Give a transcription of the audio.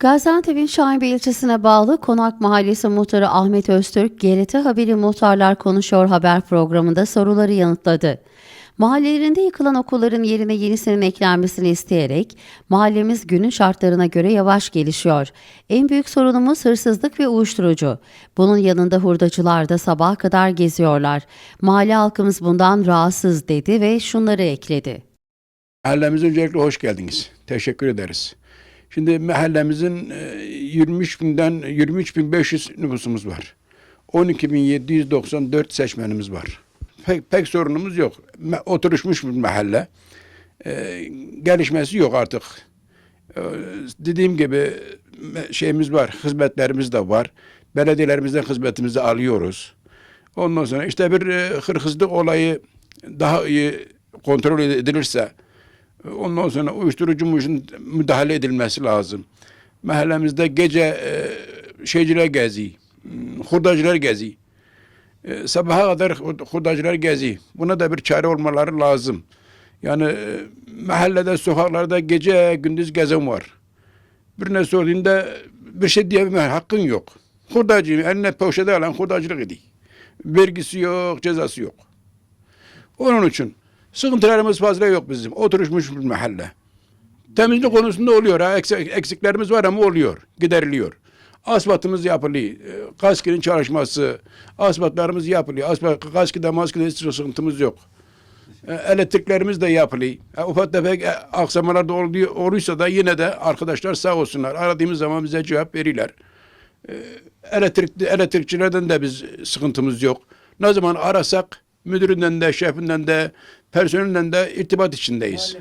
Gaziantep'in Şahinbey ilçesine bağlı Konak Mahallesi muhtarı Ahmet Öztürk, GRT Haberi Muhtarlar Konuşuyor haber programında soruları yanıtladı. Mahallelerinde yıkılan okulların yerine yenisinin eklenmesini isteyerek mahallemiz günün şartlarına göre yavaş gelişiyor. En büyük sorunumuz hırsızlık ve uyuşturucu. Bunun yanında hurdacılar da sabaha kadar geziyorlar. Mahalle halkımız bundan rahatsız dedi ve şunları ekledi. Mahallemize öncelikle hoş geldiniz. Teşekkür ederiz. Şimdi mahallemizin e, 23 binden 23.500 nüfusumuz var. 12.794 seçmenimiz var. Pek, pek sorunumuz yok. Oturuşmuş bir mahalle. E, gelişmesi yok artık. E, dediğim gibi şeyimiz var, hizmetlerimiz de var. Belediyelerimizden hizmetimizi alıyoruz. Ondan sonra işte bir hırsızlık olayı daha iyi kontrol edilirse, ondan sonra uyuşturucu müdahale edilmesi lazım. Mahallemizde gece e, şeyciler gezi, hmm, hurdacılar gezi. E, sabaha kadar hur- hurdacılar gezi. Buna da bir çare olmaları lazım. Yani e, mahallede, sokaklarda gece gündüz gezen var. Birine sorduğunda bir şey diyemem, hakkın yok. Hurdacı, eline poşete alan hurdacılık ediyor. Vergisi yok, cezası yok. Onun için sıkıntılarımız fazla yok bizim. Oturuşmuş bir mahalle. Temizlik konusunda oluyor. Ha, eksik- eksiklerimiz var ama oluyor. Gideriliyor. Asfaltımız yapılıyor. E, Kaskinin çalışması, asfaltlarımız yapılıyor. Asfalt, kaskide maskide hiç sıkıntımız yok. E, Elektriklerimiz de yapılıyor. E, Ufak tefek e, aksamalar da oluyor, da yine de arkadaşlar sağ olsunlar. Aradığımız zaman bize cevap verirler. E, Elektrik, elektrikçilerden de biz sıkıntımız yok. Ne zaman arasak müdüründen de, şefinden de, personelinden de irtibat içindeyiz.